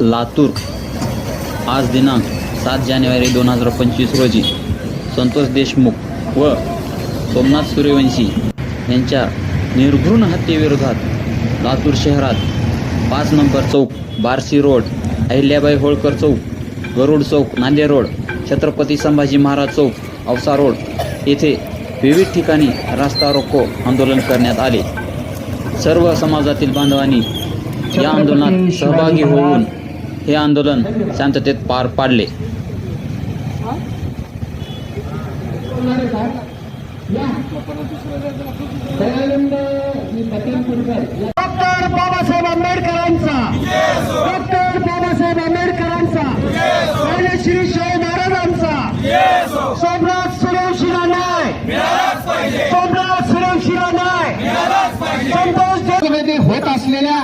लातूर. आज दिनांक सात जानेवारी दोन हजार पंचवीस रोजी संतोष देशमुख व सोमनाथ सूर्यवंशी यांच्या निर्घृण हत्येविरोधात लातूर शहरात पाच नंबर चौक बार्शी रोड अहिल्याबाई होळकर चौक गरुड चौक नांदेड रोड छत्रपती संभाजी महाराज चौक औसा रोड येथे विविध ठिकाणी रास्ता रोको आंदोलन करण्यात आले. सर्व समाजातील बांधवांनी या आंदोलनात सहभागी होऊन हे आंदोलन शांततेत पार पाडले. डॉक्टर बाबासाहेब आंबेडकरांचा डॉक्टर बाबासाहेब आंबेडकरांचा श्री शाहू महाराजांचा सोमनाथ सुरेवशिला नाय सोमनाथ सुरेवशिला नाय संतोष देशमध्ये होत असलेल्या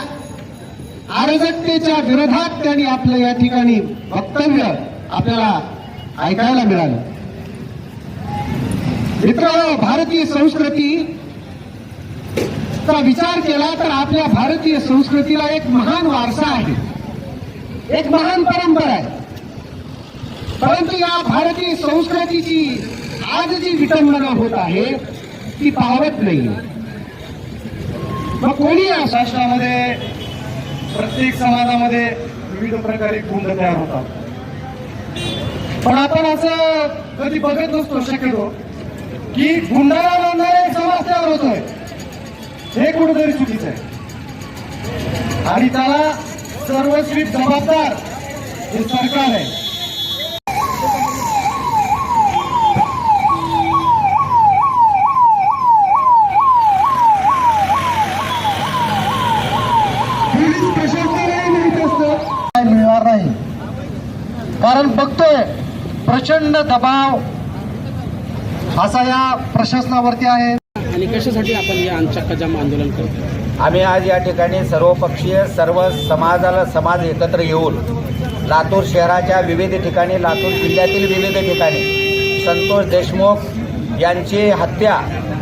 अराजकतेच्या विरोधात त्यांनी आपलं या ठिकाणी वक्तव्य आपल्याला ऐकायला मिळालं. मित्रांनो भारतीय संस्कृती चा विचार केला तर आपल्या भारतीय संस्कृतीला एक महान वारसा आहे. एक महान परंपरा आहे. परंतु या भारतीय संस्कृतीची आज जी विटंबना होत आहे ती पावत नाही मग कोणी या राष्ट्रामध्ये प्रत्येक समाजामध्ये विविध प्रकारे गुंड तयार होतात. पण आपण असं कधी बघत नसतो शक्यतो की गुंडाला बांधणारा एक समाज तयार होतोय. हे कुठेतरी चुकीचं आहे. आणि त्याला सर्वस्वी जबाबदार हे सरकार आहे. कारण बघतोय प्रचंड दबाव असा या प्रशासनावरती आहे. आणि कशासाठी आपण या चक्काजाम आंदोलन करतो? आम्ही आज या ठिकाणी सर्वपक्षीय सर्व समाजाला समाज एकत्र येऊन लातूर शहराच्या विविध ठिकाणी लातूर जिल्ह्यातील विविध ठिकाणी संतोष देशमुख यांची हत्या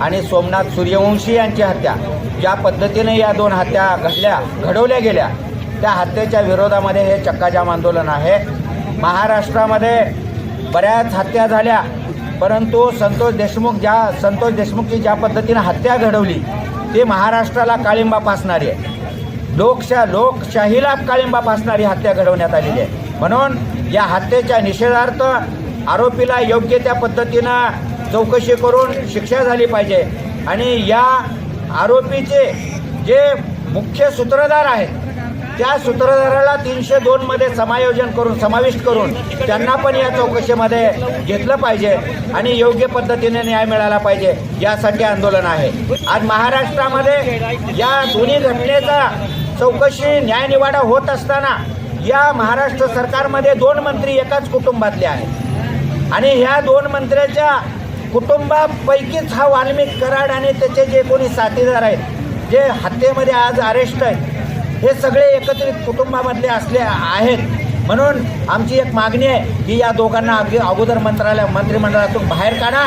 आणि सोमनाथ सूर्यवंशी यांची हत्या ज्या पद्धतीने या दोन हत्या घडल्या घडवल्या गेल्या त्या हत्येच्या विरोधामध्ये हे चक्काजाम आंदोलन आहे. महाराष्ट्रामध्ये बऱ्याच हत्या झाल्या. परंतु संतोष देशमुख ज्या संतोष देशमुखची ज्या पद्धतीनं हत्या घडवली ती महाराष्ट्राला काळिंबा पासणारी आहे. लोकशा लोकशाहीला काळिंबा पासणारी हत्या घडवण्यात आलेली आहे. म्हणून या हत्येच्या निषेधार्थ आरोपीला योग्य त्या पद्धतीनं चौकशी करून शिक्षा झाली पाहिजे. आणि या आरोपीचे जे मुख्य सूत्रधार आहेत त्या सूत्रधाराला तीनशे दोन मध्ये समायोजन करून समाविष्ट करून त्यांना पण या चौकशीमध्ये घेतलं पाहिजे आणि योग्य पद्धतीने न्याय मिळाला पाहिजे यासाठी आंदोलन आहे. आज महाराष्ट्रामध्ये या दोन्ही घटनेचा चौकशी न्यायनिवाडा होत असताना या महाराष्ट्र सरकारमध्ये दोन मंत्री एकाच कुटुंबातले आहेत. आणि ह्या दोन मंत्र्याच्या कुटुंबापैकीच हा वाल्मिक कराड आणि त्याचे जे कोणी साथीदार आहेत जे हत्येमध्ये आज अरेस्ट आहेत हे सगळे एकत्रित कुटुंबामधले असले आहेत. म्हणून आमची एक मागणी आहे की या दोघांना अगदी अगोदर मंत्रालय मंत्रिमंडळातून बाहेर काढा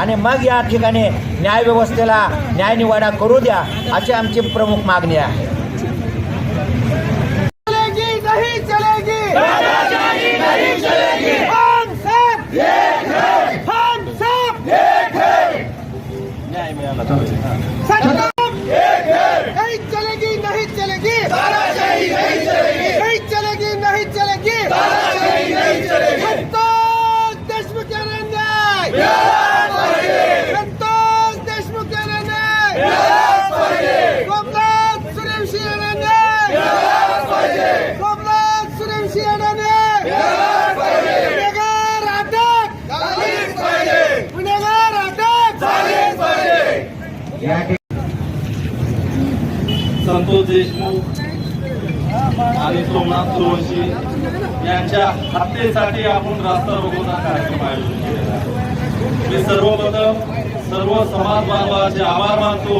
आणि मग या ठिकाणी न्यायव्यवस्थेला न्यायनिवाडा करू द्या अशी आमची प्रमुख मागणी आहे चलेगी नहीं चलेगी नहीं चलेगी हम सब हम सब सरकार नहीं चलेगी नहीं चलेगी नहीं चलेगी नहीं चलेगी संतोष देशमुख यांना न्याय संतोष देशमुख यांना न्याय सोमनाथ सूर्यवंशी यांना न्याय सोमनाथ सूर्यवंशी यांना न्याय गुन्हेगार अटक गुन्हेगार अटक संतोष देशमुख आणि सोमनाथ सुरवंशी यांच्या हत्येसाठी आपण रास्ता रोकोचा कार्यक्रम आयोजित केलेला मी सर्वप्रथम सर्व समाज बांधवाचे आभार मानतो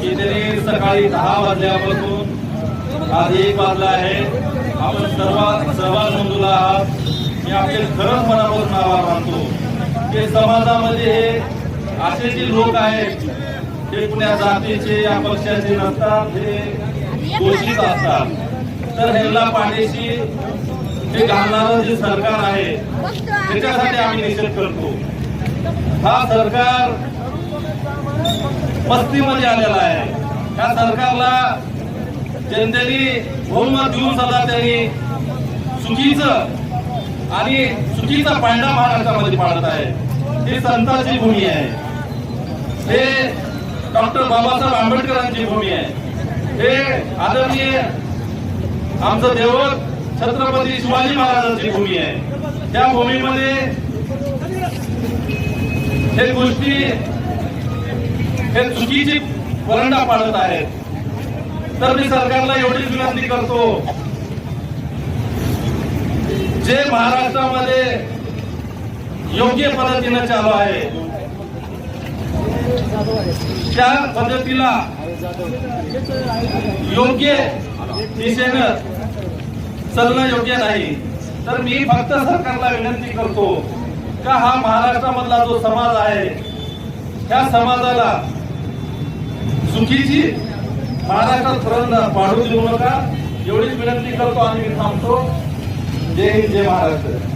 की त्यांनी सकाळी दहा वाजल्यापासून आज एक वाजला आहे. आपण सर्व सहभाग नोंदवला आहात. मी आपले खरंच मनापासून आभार मानतो. की समाजामध्ये हे असे जे लोक आहेत. हे कुण्या जातीचे या पक्षाचे नसतात हे दोषीत असतात. तर ह्यांना पाण्याशी हे घालणारं जे सरकार आहे त्याच्यासाठी आम्ही निषेध करतो. हा सरकार पस्तीमध्ये आलेला आहे. या सरकारला जनतेने बहुमत देऊन सुद्धा त्यांनी चुकीचं आणि चुकीचा पांढरा महाराष्ट्रामध्ये पाडत आहे. ही संतांची भूमी आहे. हे डॉक्टर बाबासाहेब आंबेडकरांची भूमी आहे. हे आदरणीय आमचं देवत छत्रपती शिवाजी महाराजांची भूमी आहे. त्या भूमीमध्ये हे गोष्टी हे चुकीची वरंडा पाडत आहेत. तर मी सरकारला एवढीच विनंती करतो जे महाराष्ट्रामध्ये योग्य पद्धतीनं चालू आहे त्या पद्धतीला योग्य दिशेनं चालणं योग्य नाही. तर मी फक्त सरकारला विनंती करतो का हा महाराष्ट्रामधला जो समाज आहे त्या समाजाला चुकीची महाराष्ट्रात पर्यंत पाडू देऊ नका. एवढीच विनंती करतो आणि मी थांबतो. जय हिंद जय महाराष्ट्र.